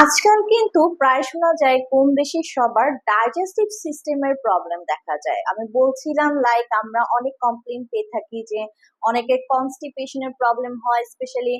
আজকাল কিন্তু প্রায় শোনা যায় কম বেশি সবার ডাইজেস্টিভ সিস্টেমের প্রবলেম দেখা যায়। আমি বলছিলাম লাইক আমরা অনেক কমপ্লেন পেয়ে থাকি যে অনেকের কনস্টিপেশনের প্রবলেম হয় স্পেশালি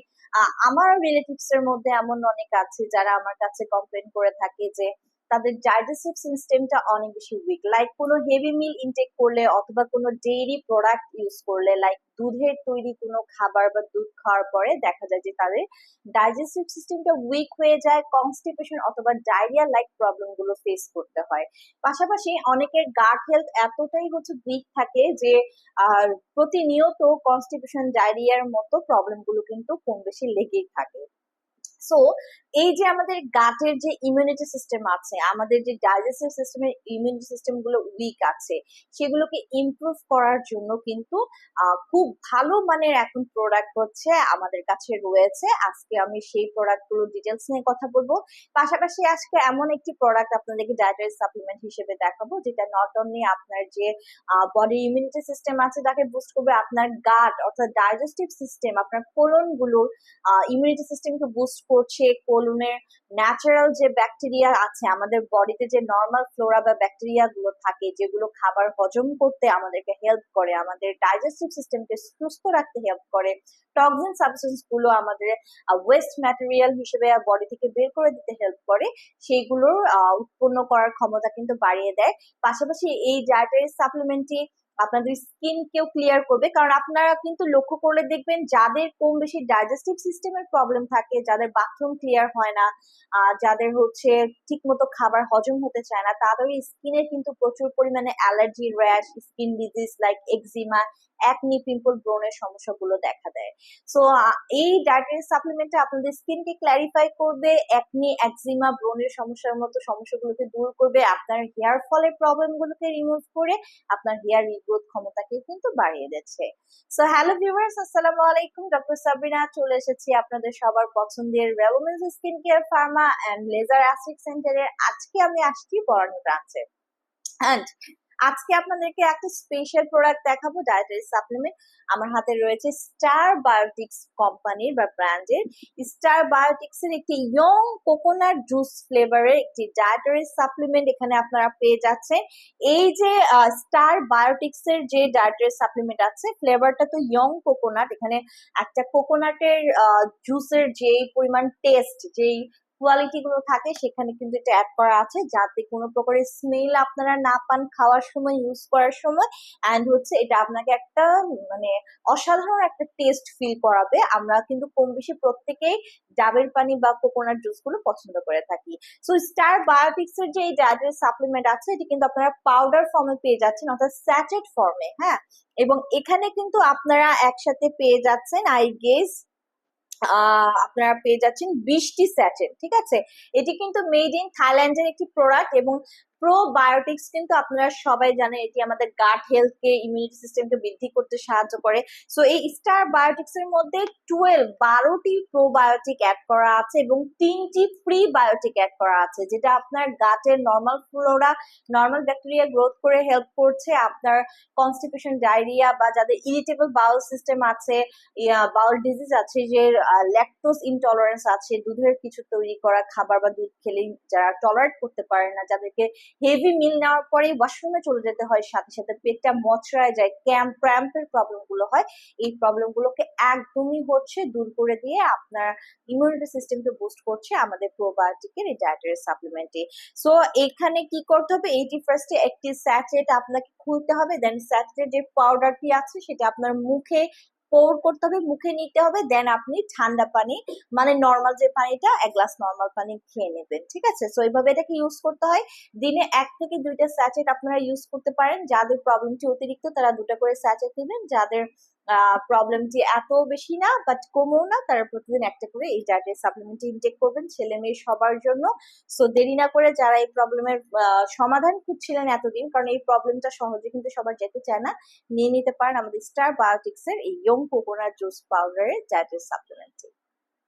আমার রিলেটিভস এর মধ্যে এমন অনেক আছে যারা আমার কাছে কমপ্লেন করে থাকে যে তাদের ডাইজেস্টিভ সিস্টেমটা অনেক বেশি উইক লাইক কোনো হেভি মিল ইনটেক করলে অথবা কোনো ডেইরি প্রোডাক্ট ইউজ করলে লাইক দুধের তৈরি কোনো খাবার বা দুধ খাওয়ার পরে দেখা যায় যে তাদের ডাইজেস্টিভ সিস্টেমটা উইক হয়ে যায় কনস্টিপেশন অথবা ডায়রিয়া লাইক প্রবলেমগুলো ফেস করতে হয়। পাশাপাশি অনেকের গাট হেলথ এতটাই হচ্ছে উইক থাকে যে প্রতিনিয়ত কনস্টিপেশন ডায়রিয়ার মতো প্রবলেমগুলো কিন্তু কম বেশি লেগেই থাকে। সো এই যে আমাদের গাটের যে ইমিউনিটি সিস্টেম আছে, আমাদের যে ডাইজেস্টিভ সিস্টেমের ইমিউনিটি সিস্টেমগুলো উইক আছে, সেগুলোকে ইমপ্রুভ করার জন্য কিন্তু খুব ভালো মানের এখন প্রোডাক্ট হচ্ছে আমাদের কাছে রয়েছে। আজকে আমি সেই প্রোডাক্টগুলো ডিটেলস নিয়ে কথা বলব। পাশাপাশি আজকে এমন একটি প্রোডাক্ট আপনাদেরকে ডায়েটারি সাপ্লিমেন্ট হিসেবে দেখাবো, যেটা নট অনলি আপনার যে বডি ইমিউনিটি সিস্টেম আছে, তাকে বুস্ট করবে আপনার গাট অর্থাৎ ডাইজেস্টিভ সিস্টেম আপনার কোলনগুলোর ইমিউনিটি সিস্টেমকে বুস্ট করছে কোলনের ন্যাচারাল যে ব্যাকটেরিয়া আছে, আমাদের বডিতে যে নর্মাল ফ্লোরা বা ব্যাকটেরিয়া গুলো থাকে, যেগুলো খাবার হজম করতে আমাদেরকে হেল্প করে, আমাদের ডাইজেস্টিভ সিস্টেমকে সুস্থ রাখতে হেল্প করে টক্সিন সাবস্টেন্সগুলো আমাদের ওয়েস্ট ম্যাটেরিয়াল হিসেবে বডি থেকে বের করে দিতে হেল্প করে সেইগুলোর উৎপন্ন করার ক্ষমতা কিন্তু বাড়িয়ে দেয়। পাশাপাশি এই ডায়েটারি সাপ্লিমেন্টটি আপনাদের স্কিন কেও ক্লিয়ার করবে। কারণ আপনারা কিন্তু লক্ষ্য করলে দেখবেন যাদের কম বেশি ডাইজেস্টিভ সিস্টেমের প্রবলেম থাকে, যাদের বাথরুম ক্লিয়ার হয় না যাদের হচ্ছে ঠিক মতো খাবার হজম হতে চায় না, তাদের স্কিনের কিন্তু প্রচুর পরিমাণে allergy rash skin disease like eczema acne pimple ব্রনের সমস্যাগুলো দেখা দেয়। সো এই ডায়েটারি সাপ্লিমেন্টে আপনাদের স্কিনকে ক্ল্যারিফাই করবে একনি একজিমা ব্রনের সমস্যার মতো সমস্যাগুলোকে দূর করবে, আপনার হেয়ার ফলের প্রবলেমগুলোকে রিমুভ করে আপনার হেয়ার রিগ্রোথ ক্ষমতাকে কিন্তু বাড়িয়ে দিচ্ছে। সো হ্যালো ভিউয়ার্স আসসালামু আলাইকুম। ডক্টর সাবিনা চলে এসেছি আপনাদের সবার পছন্দের রেলোমেন্স skin care pharma and laser acid সেন্টারের আজকে আমি আসছি বরানি ব্রাঞ্চে অ্যান্ড আজকে আপনাদেরকে একটা স্পেশাল প্রোডাক্ট দেখাবো ডায়েটারি সাপ্লিমেন্ট আমার হাতে রয়েছে স্টার বায়োটিক্স কোম্পানির বা ব্র্যান্ডের স্টার বায়োটিক্স এর একটি ইয়ং কোকোনাট জুস ফ্লেভারের একটি ডায়েটারি সাপ্লিমেন্ট এখানে আপনারা পেয়ে যাচ্ছেন। এই যে স্টার বায়োটিক্স এর যে ডায়েটারি সাপ্লিমেন্ট আছে ফ্লেভারটা তো ইয়ং কোকোনাট এখানে একটা কোকোনাটের জুসের যেই পরিমাণ টেস্ট যেই কোয়ালিটি গুলো থাকে, সেখানে কিন্তু এটা অ্যাড করা আছে যাতে কোনো প্রকারের স্মেল আপনারা না পান খাওয়ার সময় ইউজ করার সময় অ্যান্ড হচ্ছে এটা আপনাকে একটা মানে অসাধারণ একটা টেস্ট ফিল করাবে। আমরা কিন্তু কম বেশি প্রত্যেকেই ডাবের পানি বা কোকোনাট জুসগুলো পছন্দ করে থাকি। সো স্টার বায়োটিক্স এর যে এই সাপ্লিমেন্ট আছে, এটি কিন্তু আপনারা পাউডার ফর্মে পেয়ে যাচ্ছেন, অর্থাৎ স্যাচেট ফর্মে হ্যাঁ? এবং এখানে কিন্তু আপনারা একসাথে পেয়ে যাচ্ছেন আই গেস আপনারা পেয়ে যাচ্ছেন বৃষ্টি স্যাটেন ঠিক আছে? এটি কিন্তু মেড ইন থাইল্যান্ডের একটি প্রোডাক্ট এবং প্রোবায়োটিক্স কিন্তু আপনারা সবাই জানেন, এটি আমাদের গাট হেলথকে ইমিউনিটি সিস্টেমকে বৃদ্ধি করতে সাহায্য করে। সো এই স্টার বায়োটিক্স এর মধ্যে টুয়েলভ বারোটি প্রোবায়োটিক অ্যাড করা আছে এবং তিনটি প্রি বায়োটিক অ্যাড করা আছে, যেটা আপনার গাটের normal flora normal bacteria growth করে হেল্প করছে। আপনার কনস্টিপেশন ডায়রিয়া বা যাদের ইরিটেবল বাউল সিস্টেম আছে বাউল ডিজিজ আছে, যে ল্যাকটোজ ইনটলারেন্স আছে, দুধের কিছু তৈরি করা খাবার বা দুধ খেলে যারা টলারেট করতে পারে না, যাদেরকে হেভি মিল নেওয়ার পরে ওয়াশরুমে চলে যেতে হয়। সাথে সাথে পেটটা মচড়ায় যায়। ক্যাম্প ক্র্যাম্পের প্রবলেমগুলো হয়। এই প্রবলেম গুলোকে একদমই হচ্ছে দূর করে দিয়ে আপনার ইমিউনিটি সিস্টেমকে বুস্ট করছে আমাদের প্রোবায়োটিকের এই ডায়েটারি সাপ্লিমেন্টে সো এখানে কি করতে হবে? এইটি ফার্স্টে একটি স্যাচেট আপনাকে খুলতে হবে। দেন স্যাচেটের যে পাউডারটি আছে, সেটা আপনার মুখে পোর করতে হবে, মুখে নিতে হবে দেন আপনি ঠান্ডা পানি মানে নর্মাল যে পানিটা, এক গ্লাস নর্মাল পানি খেয়ে নেবেন, ঠিক আছে? সো এইভাবে এটাকে ইউজ করতে হয়। দিনে এক থেকে দুইটা স্যাচেট আপনারা ইউজ করতে পারেন। যাদের প্রবলেমটি অতিরিক্ত, তারা দুটা করে স্যাচেট নেবেন। যাদের প্রবলেমটি এত বেশি না বাট কমেও না। তারা প্রতিদিন একটা করে এই ডায়েটের সাপ্লিমেন্ট ইনটেক করবেন ছেলে মেয়ে সবার জন্য। সো দেরি না করে যারা এই প্রবলেমের সমাধান খুঁজছিলেন এতদিন, কারণ এই প্রবলেমটা সহজে কিন্তু সবার যেতে চায় না, নিয়ে নিতে পারেন আমাদের স্টার বায়োটিক্স এর এই ইয়ং কোকোনাট জুস পাউডারের ডায়েটের সাপ্লিমেন্টটি